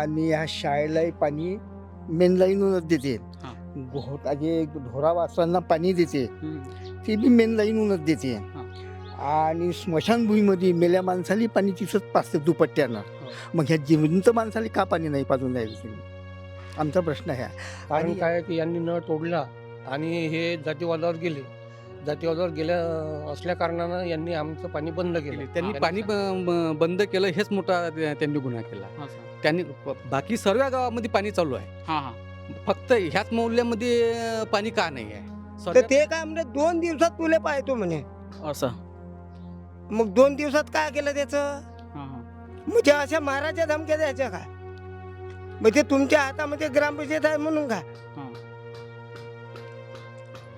आणि ह्या शाळेलाही पाणी मेन लाईनूनच देते. हा. घोटाचे ढोरा वासरांना पाणी देते. ती बी मेन लाईनूनच देते. आणि स्मशानभूमीमध्ये मेल्या माणसाला पाणी तिथंच पाचते दुपट्ट्यानं. मग ह्या जिवंत माणसाला का पाणी नाही पाजून द्यायचं तुम्ही? आमचा प्रश्न आहे आणि- काय की यांनी नळ तोडला आणि हे जातीवादावर गेले. जातीवादावर गेल्या असल्या कारणानं यांनी आमचं पाणी बंद केलं. त्यांनी पाणी ब- ब- बंद केलं हेच मोठा त्या- त्यांनी गुन्हा केला. त्यांनी बाकी सर्व गावामध्ये पाणी चालू आहे. हा हा. फक्त ह्याच मौल्यामध्ये अं, पाणी का नाही आहे? तर सर्व- ते काय म्हणजे दोन दिवसात तुले पाहतो म्हणे. असं मग दोन दिवसात काय केलं त्याचं? हा हा. म्हणजे अशा माराच्या धमक्या द्यायच्या का? म्हणजे तुमच्या हातामध्ये ग्रामपंचायत आहे म्हणून का? हा.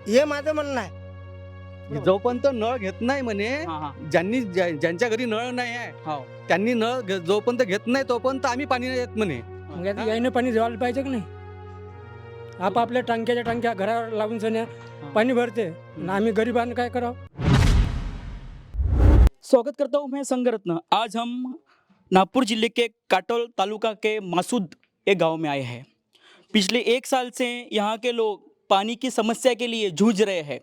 हे माझं म्हणणं आहे. जोपर्यंत नळ घेत नाही म्हणे ज्यांनी ज्या- ज्यांच्या घरी नळ नाही आहे हो. त्यांनी नळ घे- जोपर्यंत घेत नाही तोपर्यंत आम्ही पाणी नाही येत म्हणे. मग आता यायनं पाणी द्यायला पाहिजे की नाही? आपापल्या टांक्याच्या टांक्या घरावर लावून सन्या पाणी भरते. आणि आम्ही गरिबांना काय करावं? स्वागत करता हूँ मैं संगरत्न आज हम नागपुर जिले के काटोल तालुका के मासूद एक गांव में आए हैं। पिछले एक साल से यहाँ के लोग पानी की समस्या के लिए जूझ रहे हैं।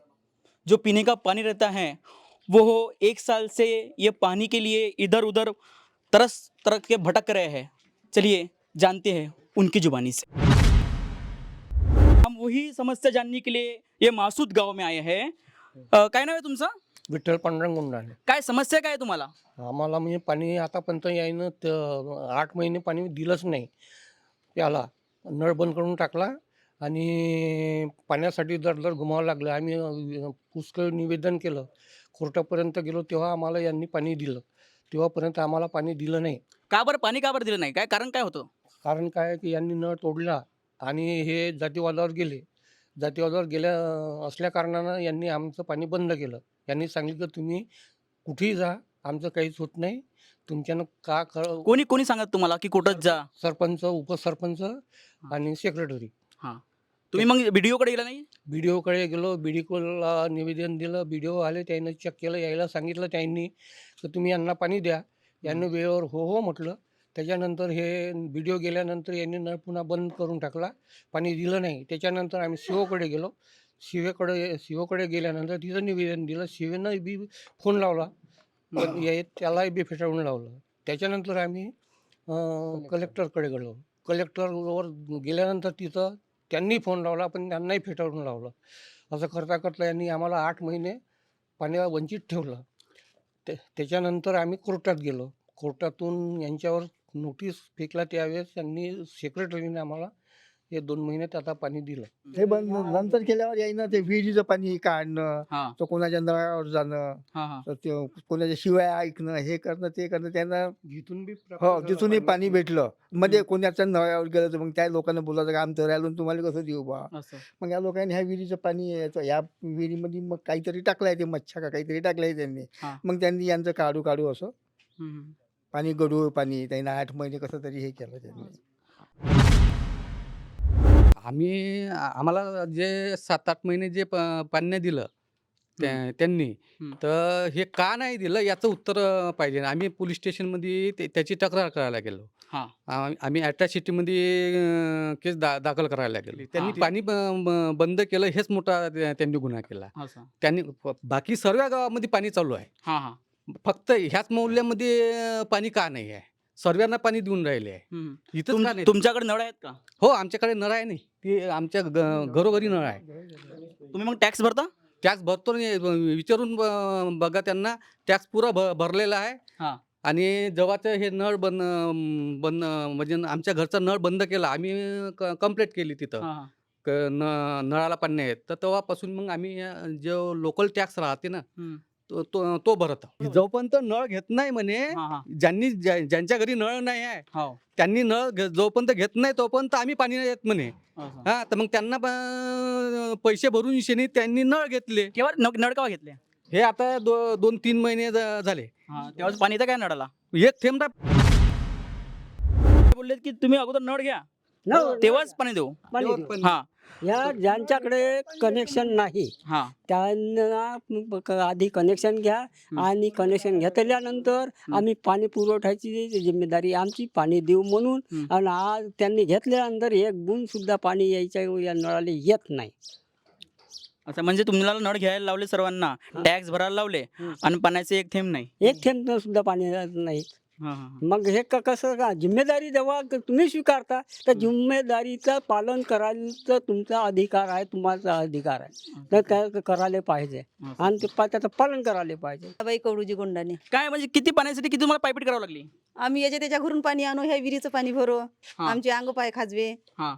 जो पीने का पानी रहता है वो एक साल से ये पानी के लिए इधर उधर तरस तरस के भटक रहे हैं। चलिए जानते हैं उनकी जुबानी से। हम वही समस्या जानने के लिए ये मासूद गांव में आए हैं। अ, काय नाव आहे तुमचं? विठ्ठल पांडुरंग गुंडाने काय समस्या काय आहे तुम्हाला? आम्हाला म्हणजे पाणी आतापर्यंत यायनं त- आठ महिने पाणी दिलंच नाही. त्याला नळ बंद करून टाकला आणि पाण्यासाठी दर दर घुमावं लागलं. आम्ही पुष्कळ निवेदन केलं. कोर्टापर्यंत गेलो तेव्हा आम्हाला यांनी पाणी दिलं. तेव्हापर्यंत आम्हाला पाणी दिलं नाही. का बरं? पाणी का बरं दिलं नाही? काय कारण काय होतं? कारण काय की यांनी नळ तोडला आणि हे जातीवादावर गेले. जातीवादावर गेल्या असल्या कारणानं यांनी आमचं पाणी बंद केलं. यांनी सांगितलं तुम्ही कुठेही जा. आमचं काहीच होत नाही. तुमच्यानं का कर कोणी कोणी सांगत तुम्हाला की कुठंच जा? सरपंच उपसरपंच आणि सेक्रेटरी. तुम्ही मग व्हिडिओकडे गेला नाही? बी डी ओकडे गेलो बी डी ओला निवेदन दिलं बी डी ओ आले त्यानं चेक केलं यायला सांगितलं त्यांनी तर तुम्ही यांना पाणी द्या. यांनी वेळेवर हो हो म्हटलं. त्याच्यानंतर हे बी डी ओ गेल्यानंतर यांनी नळ पुन्हा बंद करून टाकला. पाणी दिलं नाही. त्याच्यानंतर आम्ही शिवकडे गेलो. शिवेकडे शिवकडे गेल्यानंतर तिथं निवेदन दिलं. शिवेनं बी फोन लावला. पण हे त्यालाही बी फेटाळून लावलं. त्याच्यानंतर आम्ही अं, कलेक्टरकडे गेलो. कलेक्टरवर गेल्यानंतर तिथं त्यांनी फोन लावला पण त्यांनाही फेटाळून लावलं. असं करता करता यांनी आम्हाला आठ महिने पाण्याला वंचित ठेवलं. ते त्याच्यानंतर आम्ही कोर्टात गेलो. कोर्टातून यांच्यावर नोटीस फेकला त्यावेळेस त्यांनी सेक्रेटरीने आम्हाला हे दोन महिन्यात आता पाणी दिलं. हे बंद नंतर केल्यावर यायनं ते विहिरीचं पाणी काढणं हा. तर कोणाच्या नळावर जाणं हा हा. तर ते कोणाच्या शिवाय ऐकणं हे करणं ते करणं त्यांना जिथून बी हो जिथूनही पाणी भेटलं. मध्ये कोणाच्या नळावर गेलं तर मग त्या लोकांना बोलायचं का आमचं राहिलं तुम्हाला कसं देऊ बा? असं. मग या लोकांनी ह्या विहिरीचं पाणी यायचं. या विहिरीमध्ये मग काहीतरी टाकलंय ते मच्छा का काहीतरी टाकलंय त्यांनी. हा. मग त्यांनी यांचं काढू काढू असं हम्म. पाणी गडूळ पाणी त्यांनी आठ महिने कसं तरी हे केलं त्यांनी. आम्ही आम्हाला जे सात आठ महिने जे प- पाणी नाही दिलं त्या- त्यांनी हम्म. तर हे का नाही दिलं याचं उत्तर पाहिजे. आम्ही पोलीस स्टेशनमध्ये ते- त्याची तक्रार करायला गेलो. हा. आम- आम्ही अट्रॅसिटीमध्ये केस दा दाखल करायला गेलो. त्यांनी हा. पाणी ब- ब- बंद केलं हेच मोठा त्या- त्यांनी गुन्हा केला. असं. त्यांनी प- बाकी सर्व गावामध्ये पाणी चालू आहे. हा हा. फक्त ह्याच मौल्यामध्ये अं, पाणी का नाही आहे? सर्वांना पाणी देऊन राहिले आहे. इथं तुम- का नाही? तुमच्याकडे नळ आहेत का? हो आमच्याकडे नळ आहे नाही. ते आमच्या ग- घरोघरी नळ आहे. तुम्ही मग टॅक्स भरता? टॅक्स भरतो नाही, ब- विचारून ब- बघा त्यांना. टॅक्स पुरा भ भरलेला आहे. हा. आणि जेव्हाच हे नळ बंद बंद म्हणजे आमच्या घरचा नळ बंद केला. आम्ही कंप्लेंट केली तिथं. क- न नळाला पाणी नाही येत तर तेव्हापासून मग आम्ही अ, जो लोकल टॅक्स राहते ना हम्म. तो तो तो भरत. आहोत. जोपर्यंत नळ घेत नाही म्हणे हा हा. ज्यांनी ज्या- ज्यांच्या घरी नळ नाही आहे हो. त्यांनी नळ घे- जोपर्यंत घेत नाही तोपर्यंत आम्ही पाणी नाही येत म्हणे. हा तर मग त्यांना प- पैसे भरून शेनी त्यांनी नळ घेतले. केव्हा न- नळ केव्हा घेतले? हे आता दो, दोन तीन महिने झाले. हा तेव्हाच पाणी येतं काय नळाला? एक थेंब बोलले की तुम्ही अगोदर नळ घ्या. न- तेव्हाच पाणी देऊ. पाणी देऊ. हा. या ज्यांच्याकडे कनेक्शन नाही हा त्यांना आधी कनेक्शन घ्या आणि कनेक्शन घेतल्यानंतर आम्ही पाणी पुरवठ्याची जिम्मेदारी आमची पाणी देऊ म्हणून. आणि आज त्यांनी घेतल्यानंतर एक गुण सुद्धा पाणी यायच्या या नळाला येत नाही अच्छा म्हणजे तुम्हाला नळ घ्यायला लावले सर्वांना टॅक्स भरायला लावले. आणि पाण्याचे एक थेंब नाही एक थेंब सुद्धा पाणी नाही. मग हे क- कसं का? जिम्मेदारी जेव्हा तुम्ही स्वीकारता तर जिम्मेदारीचं पालन करायचं तुमचा अधिकार आहे तुम्हाला अधिकार आहे. तर त्या करायला पाहिजे. आणि ते पा- त्याचं पालन करायला पाहिजे. बाई कडूजी गोंडाने. काय म्हणजे किती पाण्यासाठी किती तुम्हाला पायपीट करावं लागली? आम्ही याच्या त्याच्या घरून पाणी आणू ह्या विहिरीचं पाणी भरू. हा. आमचे अंग पाय खाजवे. हा.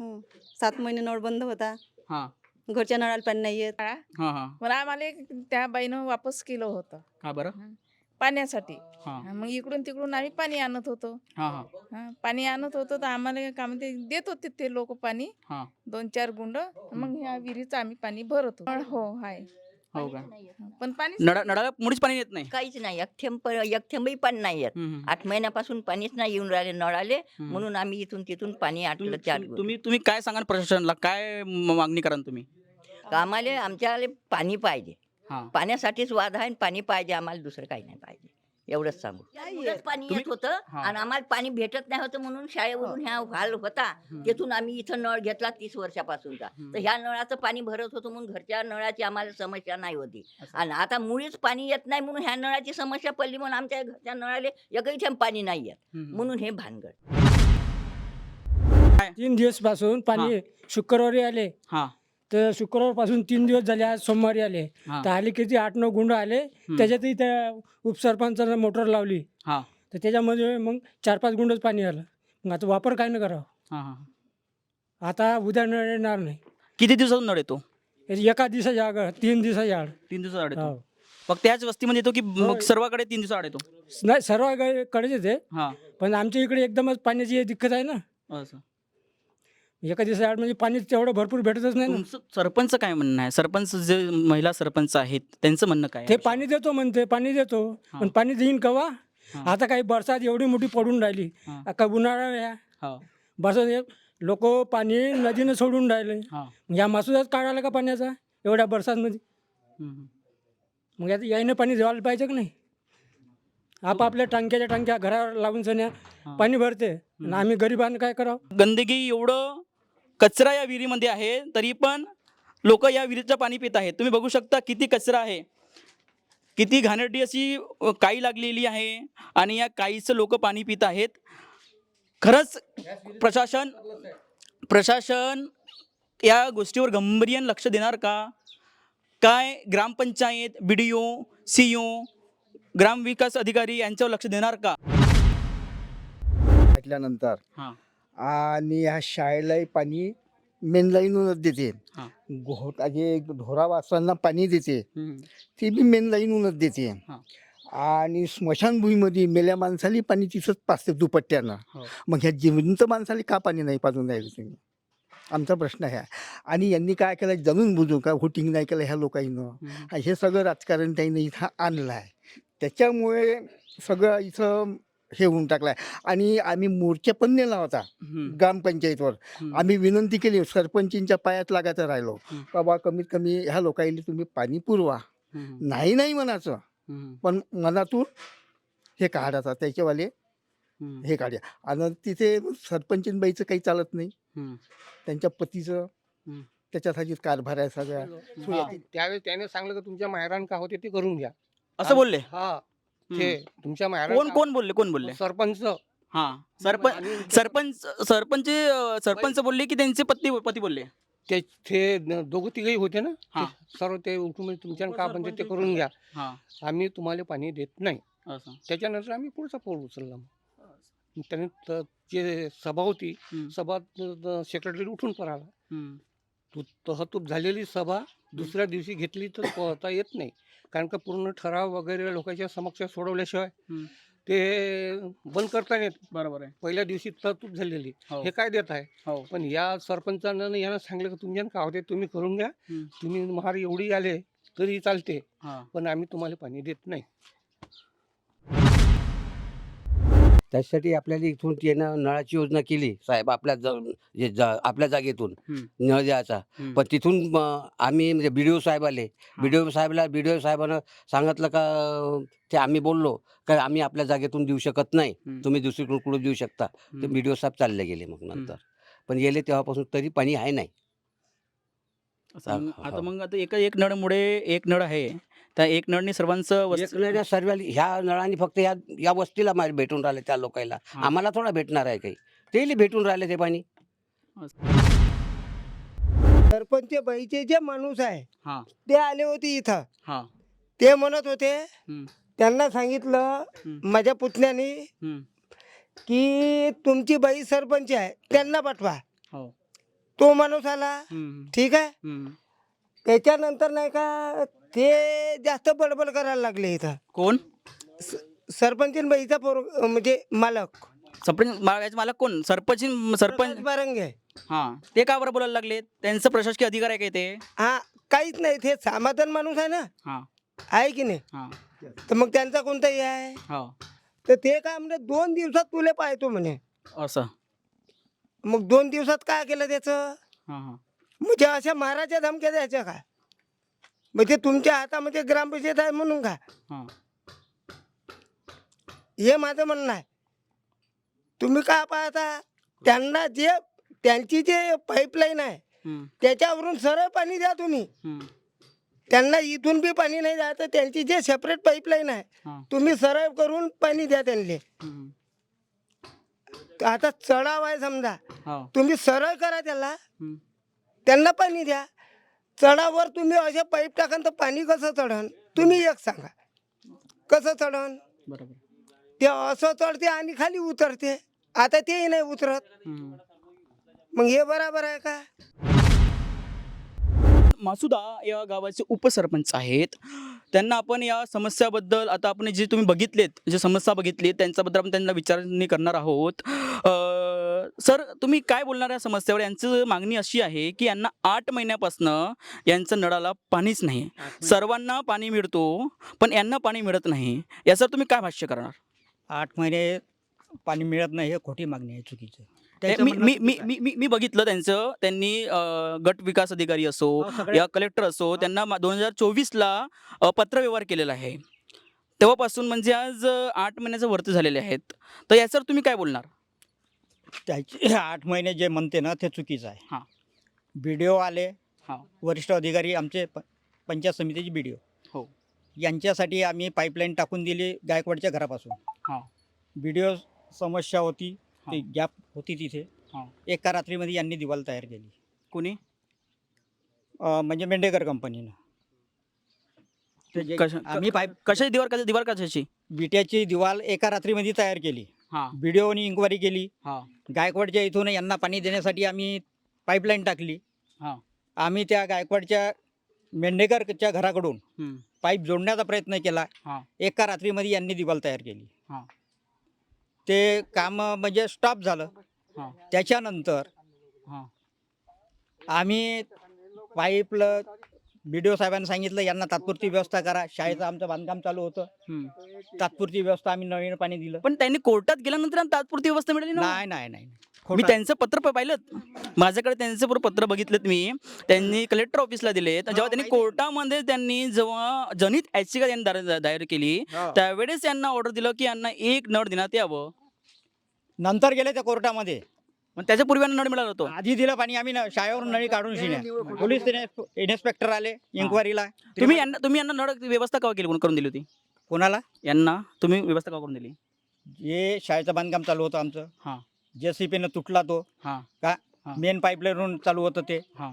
हं. सात महिने नळ बंद होता. हा. घरच्या नळाला पाणी नाही येत. हा हा. पण आम्हाला एक त्या बाईनं वापस केलं होतं. का बरं? पाण्यासाठी. हा. मग इकडून तिकडून आम्ही पाणी आणत होतो. हा हा. हं, पाणी आणत होतो तर आम्हाला का म्हणते देत होते ते लोक पाणी. हा. दोन चार गुंड. मग ह्या विहिरीचं आम्ही पाणी भरत होतो. हो हाय. हो का? पण पाणी नळा नळाला मुळीच पाणी येत नाही? काहीच नाही. एक थेंब प- एक थेंबही पाणी नाही येत. हम्म, हम्म. आठ महिन्यापासून पाणीच नाही येऊन राहिले नळाले. हम्म. म्हणून आम्ही इथून तिथून पाणी आटलं चार तुम्ही- तुम्ही तुम्ही काय सांगाल प्रशासनाला? काय म- मागणी कराल तुम्ही? आम्हाला आमच्याला पाणी पाहिजे. हा. पाण्यासाठीच वाद आहे आणि पाणी पाहिजे आम्हाला दुसरं काही नाही पाहिजे. एवढंच सांगू. पाणी येत होतं हा. आणि आम्हाला पाणी भेटत नाही होतं म्हणून शाळेवरून ह्या हाल होता. तिथून आम्ही इथं नळ घेतला तीस वर्षापासूनचा तर ह्या नळाचं पाणी भरत होतो म्हणून घरच्या नळाची आम्हाला समस्या नाही होती. आणि आता मुळीच पाणी येत नाही म्हणून ह्या नळाची समस्या पडली म्हणून आमच्या घरच्या नळाले एकही थेंब पाणी नाही येत. म्हणून हे भानगड. तीन दिवसपासून पाणी शुक्रवारी आले. हा. तर शुक्रवारपासून तीन दिवस झाले आज सोमवारी आले. हा. तर आले किती आठ नऊ गुंड आले. त्याच्यातही त्या उपसरपंचानं मोटर लावली. हा. तर त्याच्यामध्ये मग चार पाच गुंडच पाणी आलं. मग आता वापर काय न करावं. हा हा. आता उद्या नळ येणार नाही. किती दिवसातून नळ येतो? हे एका दिवसाच्या आग तीन दिवसाच्या आड. तीन दिवसात आड येतो. हो. फक्त त्याच वस्तीमध्ये येतो की मग होय. सर्वाकडे तीन दिवसात आड येतो? नाही सर्व कडेच येते हा. पण आमच्या इकडे एकदमच पाण्याची दिक्कत आहे ना. असं. एका दिवसाच्या आड म्हणजे पाणी तेवढं भरपूर भेटतच नाही ना. तुमचं सरपंच काय म्हणणं आहे? सरपंच जे महिला सरपंच आहेत त्यांचं म्हणणं काय ते आहे? पाणी देतो म्हणते पाणी देतो. हा. पण पाणी देईन कवा? हा. आता काही बरसात एवढी मोठी पडून राहिली. हा. का उन्हाळा या हा, बरसात लोक पाणी नदीनं सोडून राहिले. हा. या मासुदाच काढायला का पाण्याचा? एवढ्या बरसातमध्ये. हम्म. मग आता यायनं पाणी द्यायला पाहिजे का नाही? आपापल्या टांक्याच्या टांक्या घरावर लावून सण्या हा. पाणी भरते. आणि आम्ही गरिबांना काय करावं? गंदगी एवढं कचरा या विहिरीमध्ये आहे तरी पण लोक या विहिरीचं पाणी पित आहेत. तुम्ही बघू शकता किती कचरा आहे. किती घाणेरडी अशी काई लागलेली आहे आणि या काईचं लोक पाणी पित आहेत. खरंच प्रशासन प्रशासन या गोष्टीवर गंभीर्यानं लक्ष देणार का? काय ग्रामपंचायत बी डी ओ सी ओ ग्रामविकास अधिकारी यांच्यावर लक्ष देणार का? घातल्यानंतर हां. आणि ह्या शाळेलाही पाणी मेन लाईनूनच देते. हां. घोट जे ढोरा वासरांना पाणी देते. ती बी मेन लाईनूनच देते. हां. आणि स्मशानभूमीमध्ये मेल्या माणसाला पाणी तिथंच पाचते दुपट्ट्यानं. हो. मग ह्या जिवंत माणसाला का पाणी नाही पाजून राहिलं तुम्ही? आमचा प्रश्न आहे. आणि यांनी काय केलं? जाणून बुजून का व्होटिंग नाही केलं ह्या लोकांनं? हे सगळं राजकारण त्यांनी इथं आणलं आहे. त्याच्यामुळे सगळं इथं हे होऊन टाकलं आहे आणि आम्ही मोर्चा पण नेला होता ग्रामपंचायतवर. हम्म. आम्ही विनंती केली सरपंचींच्या पायात लागायचं राहिलो. बाबा कमीत कमी ह्या लोकांनी तुम्ही पाणी पुरवा. नाही नाही म्हणायचं. पण मनातून हे काढायचं त्याच्यावाले हे काढ्या आणि तिथे सरपंचीनबाईचं काही चालत नाही. हम्म. त्यांच्या पतीचं हम्म. त्याच्यासाठी कारभार आहे सगळ्या हा. त्यावेळेस त्याने सांगलं की तुमच्या माहेरान का होते ते करून घ्या. असं बोलले? हा. ते तुमच्या कोण कोण बोलले? कोण बोलले? सरपंच. हा. सरपंच आणि सरपंच सरपंच अं, सरपंच बोलले की त्यांचे पती पती बोलले? ते ते दोघं तिघही होते ना? हा. ते सर्व ते उठून म्हणजे तुमच्या का म्हणते ते करून घ्या. हा. आम्ही तुम्हाला पाणी देत नाही. असं. त्याच्यानंतर आम्ही पुढचा पाऊल उचलला मग. त्याने त- जे सभा होती हम्म. सभा सेक्रेटरी उठून पळाला. हम्म. तू तहतूब झालेली सभा दुसऱ्या दिवशी घेतली तर पळता येत नाही. कारण का पूर्ण ठराव वगैरे लोकांच्या समक्ष सोडवल्याशिवाय. ते बंद करता येत बरोबर आहे. पहिल्या दिवशी तरतूब झालेली. हो. हे काय देत आहे? हो. पण या सरपंचानं यानं सांगलं की तुमच्या का होते तुम्ही करून घ्या. हम्म. तुम्ही महार एवढी आले तरी चालते. हा. पण आम्ही तुम्हाला पाणी देत नाही. त्यासाठी आपल्याला इथून त्यानं नळाची योजना केली साहेब आपल्या ज- जे जा- आपल्या जागेतून. नळ द्यायचा. पण तिथून म, आम्ही म्हणजे बी डी ओ साहेब आले बी डी ओ साहेबला बी डी ओ साहेबानं सांगितलं का ते आम्ही बोललो का आम्ही आपल्या जागेतून देऊ शकत नाही. तुम्ही दुसरीकडून कुठं देऊ शकता ते हम्म. बी डी ओ साहेब चालले गेले मग नंतर पण गेले तेव्हापासून तरी पाणी आहे नाही असं हा, मग हा, आता हा. मग आता एका एक नळमुळे एक नळ आहे त्या एक नळनी सर्वांचं वस- सर्व ह्या नळांनी फक्त या या वस्तीला मा- भेटून राहिले त्या लोकांना हा. आम्हाला थोडा भेटणार आहे काही तेही भेटून राहिले ते पाणी सरपंच बाईचे जे माणूस आहे हा. ते आले होते इथं हा ते म्हणत होते हम्म. त्यांना सांगितलं हम्म. माझ्या पुतण्याने हम्म. की तुमची बाई सरपंच आहे त्यांना पाठवा हो. तो माणूस आला हम्म. ठीक आहे हम्म. त्याच्यानंतर नाही का ते जास्त बडबड करायला लागले इथं. कोण? सरपंच बाईचा पोर म्हणजे मालक. सरपंच मा- याचे मालक कोण? सरपंच सरपंच. बारंगे. हा. ते का बरं बोलायला लागले त्यांचं प्रशासकीय अधिकार आहे काय ते हा काहीच नाही. ते समाधान माणूस आहे ना. हा. आहे की नाही? हा. तर मग त्यांचा कोणताही आहे? हा. तर ते काय म्हणजे दोन दिवसात तुले पाहतो म्हणे. असं. मग दोन दिवसात काय केलं त्याचं? हा हा. म्हणजे अशा माराच्या धमक्या द्यायच्या का म्हणजे तुमच्या हातामध्ये ग्रामपंचायत आहे म्हणून का हा. हे माझं म्हणणं आहे तुम्ही का पाहता त्यांना जे त्यांची जे पाईपलाईन आहे. त्याच्यावरून सरळ पाणी द्या तुम्ही. त्यांना इथून बी पाणी नाही द्यायचं त्यांची जे सेपरेट पाईपलाईन हा. आहे तुम्ही सरळ करून पाणी द्या त्यांना. आता चढाव आहे समजा हा. तुम्ही सरळ करा त्याला. त्यांना पाणी द्या. चढावर तुम्ही असे पाईप टाकाल तर पाणी कसं चढन? तुम्ही एक सांगा. कसं चढन? बरोबर. ते असं चढते आणि खाली उतरते. आता तेही नाही उतरत. हम्म. मग हे बरोबर आहे का? मासुदा या गावाचे उपसरपंच आहेत. त्यांना आपण या समस्याबद्दल आता आपण जे तुम्ही बघितलेत जे समस्या बघितली त्यांच्याबद्दल आपण त्यांना विचारणी करणार आहोत. अं, सर तुम्ही काय बोलणार या समस्यावर? यांची मागणी अशी आहे की यांना आठ महिन्यापासनं यांचं नळाला पाणीच नाही. सर्वांना पाणी मिळतो पण यांना पाणी मिळत नाही. याचं तुम्ही काय भाष्य करणार? आठ महिने पाणी मिळत नाही हे खोटी मागणी आहे चुकीचं. मी मी मी. मी मी- बघितलं त्यांचं. त्यांनी गट विकास अधिकारी असो या कलेक्टर असो त्यांना दोन हजार चोवीसला पत्रव्यवहार केलेला आहे. तेव्हापासून म्हणजे आज आठ महिन्याचं वरती झालेले आहेत. तर याच्यावर तुम्ही काय बोलणार? त्याचे आठ महिने जे म्हणते ना ते चुकीचं हां. आहे बी डी ओ आले हां. वरिष्ठ अधिकारी आमचे प पंचायत समितीचे बी डी ओ हो. यांच्यासाठी आम्ही पाईपलाईन टाकून दिली गायकवाडच्या घरापासून हां. बी डी ओ समस्या होती ती हां. गॅप होती तिथे हां. एका रात्रीमध्ये यांनी दिवाल तयार केली कोणी अं, म्हणजे मेंढेकर कंपनीनं ते जे- कशा आम्ही पाईप कशाची दिवार कशा दिवार कशाची बिट्याची दिवाल एका रात्रीमध्ये तयार केली हां इन्क्वायरी केली हां गायकवाडच्या इथून यांना पाणी देण्यासाठी आम्ही पाईपलाईन टाकली हां. आम्ही त्या गायकवाडच्या मेंढेकरच्या घराकडून हम्म. पाईप जोडण्याचा प्रयत्न केला हां. एका रात्रीमध्ये यांनी दिवाल तयार केली हां. ते काम म्हणजे स्टॉप झालं हां. त्याच्यानंतर हां. आम्ही पाईपला बी डी ओ साहेबांनी सांगितलं यांना तात्पुरती व्यवस्था करा. शाळेचं आमचं बांधकाम चालू होतं. हम्म. तात्पुरती व्यवस्था आम्ही नवीन पाणी दिलं. पण त्यांनी कोर्टात गेल्यानंतर यांना तात्पुरती व्यवस्था मिळाली ना नाही नाही नाही मी. त्यांचं पत्र प- पाहिलं. माझ्याकडे त्यांचं पूर्ण पत्र बघितलं मी. त्यांनी कलेक्टर ऑफिसला दिले जेव्हा त्यांनी. कोर्टामध्ये त्यांनी जेव्हा जनित याचिका त्यांनी दार- दायर केली हो. त्यावेळेस यांना ऑर्डर दिलं की यांना एक नळ देण्यात यावं. नंतर गेले त्या कोर्टामध्ये. मग त्याच्यापूर्वी यांना नळ मिळाला होतो. आधी दिलं पाणी आम्ही न- शाळेवरून नळी काढून शिण्या. पोलीस इन्स्प- इन्स्पेक्टर आले इन्क्वायरीला. तुम्ही यांना तुम्ही यांना नळ व्यवस्था का केली? करून दिली होती? कोणाला? यांना तुम्ही व्यवस्था का करून दिली? जे शाळेचं बांधकाम चालू होतं आमचं. हां. जे सी पीनं तुटला तो. हां. का? हां. मेन पाईपलाईन चालू होतं ते. हां.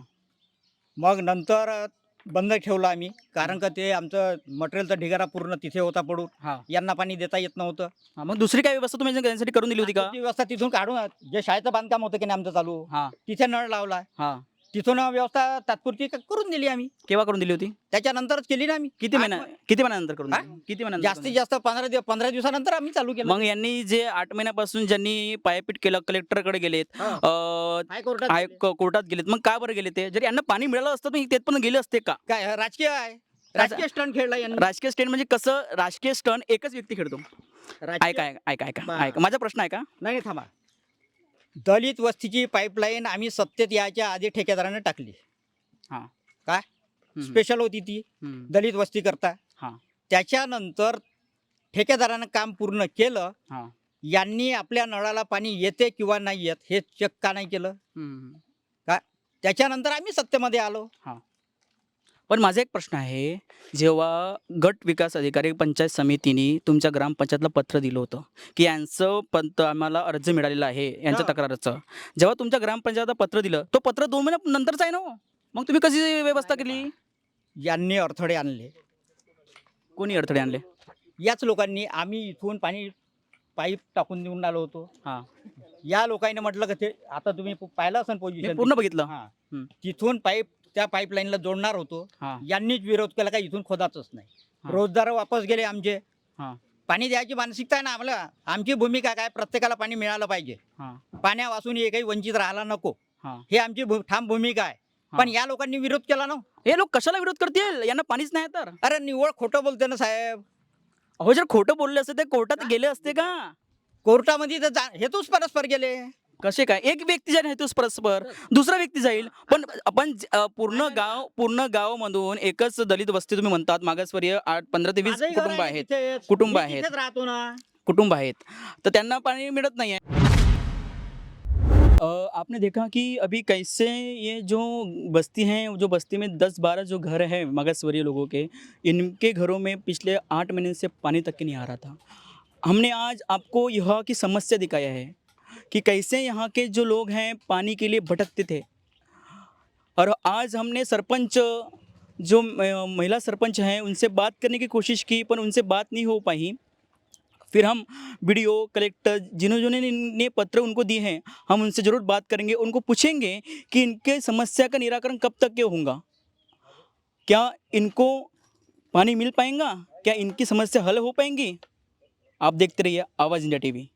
मग नंतर बंद ठेवलं आम्ही. कारण का ते आमचं मटेरियलचा ढिगारा पूर्ण तिथे होता पडून. हां. यांना पाणी देता येत नव्हतं. हा, मग दुसरी काय व्यवस्था तुम्ही त्यांच्यासाठी करून दिली होती का? ती व्यवस्था तिथून काढून जे शाळेचं बांधकाम होतं की नाही आमचं चालू हां. तिथे नळ लावला. हा. तिथून व्यवस्था तात्पुरती क- करून दिली आम्ही. केव्हा करून दिली होती? त्याच्यानंतरच केली ना आम्ही. किती आठ महिन्या किती महिन्यानंतर करून दिली? किती महिन्यानंतर करून जास्तीत जास्त पंधरा दिवस पंधरा दिवसानंतर आम्ही चालू केलं. मग यांनी जे आठ महिन्यापासून ज्यांनी पायपीट केलं कलेक्टरकडे गेलेत हा. अं, हायकोर्टात हाय- गेले. क- कोर्टात गेलेत मग का बरं गेले ते? जर यांना पाणी मिळालं असतं तर तेत पण गेले असते का? काय राजकीय आहे. राजकीय स्टंट खेळला यांनी. राजकीय स्टँड म्हणजे कसं? राजकीय स्टंट एकच व्यक्ती खेळतो. ऐका ऐका ऐका ऐका. बा- ऐका माझा प्रश्न ऐका नाही नाही, थांबा. दलित वस्तीची पाईपलाईन आम्ही सत्तेत यायच्या आधी ठेकेदाराने टाकली. हम्म, स्पेशल होती ती. दलित वस्ती करता. हा. त्याच्यानंतर ठेकेदारानं काम पूर्ण केलं. हा. यांनी आपल्या नळाला पाणी येते किंवा नाही येत हे चेक का नाही केलं? हम्म. त्याच्यानंतर आम्ही सत्तेमध्ये आलो. पण माझा एक प्रश्न आहे जेव्हा गट विकास अधिकारी पंचायत समितीने तुमच्या ग्रामपंचायतला पत्र दिलं होतं की यांचं पंत आम्हाला अर्ज मिळालेला आहे यांच्या. तक्राराचं जेव्हा तुमच्या ग्रामपंचायतला पत्र दिलं तो पत्र दोन महिन्या नंतरच आहे ना हो. मग तुम्ही कशी व्यवस्था केली यांनी अडथळे आणले कोणी अडथळे आणले याच लोकांनी आम्ही इथून पाणी पाईप टाकून देऊन आलो होतो हा. या लोकांनी म्हटलं की ते आता तुम्ही पाहिलं असेल मी पोझिशन पूर्ण बघितलं हा हम्म. तिथून पाईप त्या पाईपलाईनला जोडणार होतो. हा. यांनीच विरोध केला का इथून खोदाचंच नाही. हा. रोजदार वापस गेले आमचे. हा. पाणी द्यायची मानसिकता आहे ना आम्हाला. आमची भूमिका काय? प्रत्येकाला पाणी मिळालं पाहिजे. हा. पाण्या वाचून एकही वंचित राहायला नको. हा. हे आमची भू- ठाम भूमिका आहे. हा. पण या लोकांनी विरोध केला ना हे. लोक कशाला विरोध करतील? यांना पाणीच नाही तर. अरे निव्वळ खोटं बोलते ना साहेब. अहो जर खोटं बोलले असते ते कोर्टात गेले असते का? कोर्टामध्ये तर जा- हेतूच परस्पर गेले. कसे काय? एक व्यक्ती जाईल हेतूच परस्पर दुसरा व्यक्ती जाईल. पण आपण ज- पूर्ण गाव पूर्ण गाव मधून एकच दलित वस्ती तुम्ही म्हणतात मागासवर्गीय आठ पंधरा ते वीस माझंही घर कुटुंब आहे आहेत. तिथेच. कुटुंब मी आहेत. तिथेच राहतो ना. कुटुंब आहेत. तर त्यांना पाणी मिळत नाही आहे आपने देखा कि अभी कैसे ये जो बस्ती हैं जो बस्ती में दस बारह जो घर हैं मगसवरी लोगों के इनके घरों में पिछले आठ महीने से पानी तक के नहीं आ रहा था। हमने आज आपको यहाँ की समस्या दिखाया है। कि कैसे यहाँ के जो लोग हैं पानी के लिए भटकते थे। और आज हमने सरपंच, जो महिला सरपंच हैं, उनसे बात करने की कोशिश की, पर उनसे बात नहीं हो पाई। फिर हम वीडियो कलेक्टर जिन्होंने ने पत्र उनको दिए हैं, हम उनसे ज़रूर बात करेंगे। उनको पूछेंगे कि इनके समस्या का निराकरण कब तक के होगा क्या इनको पानी मिल पाएगा? क्या इनकी समस्या हल हो पाएँगी? आप देखते रहिए आवाज़ इंडिया टीवी।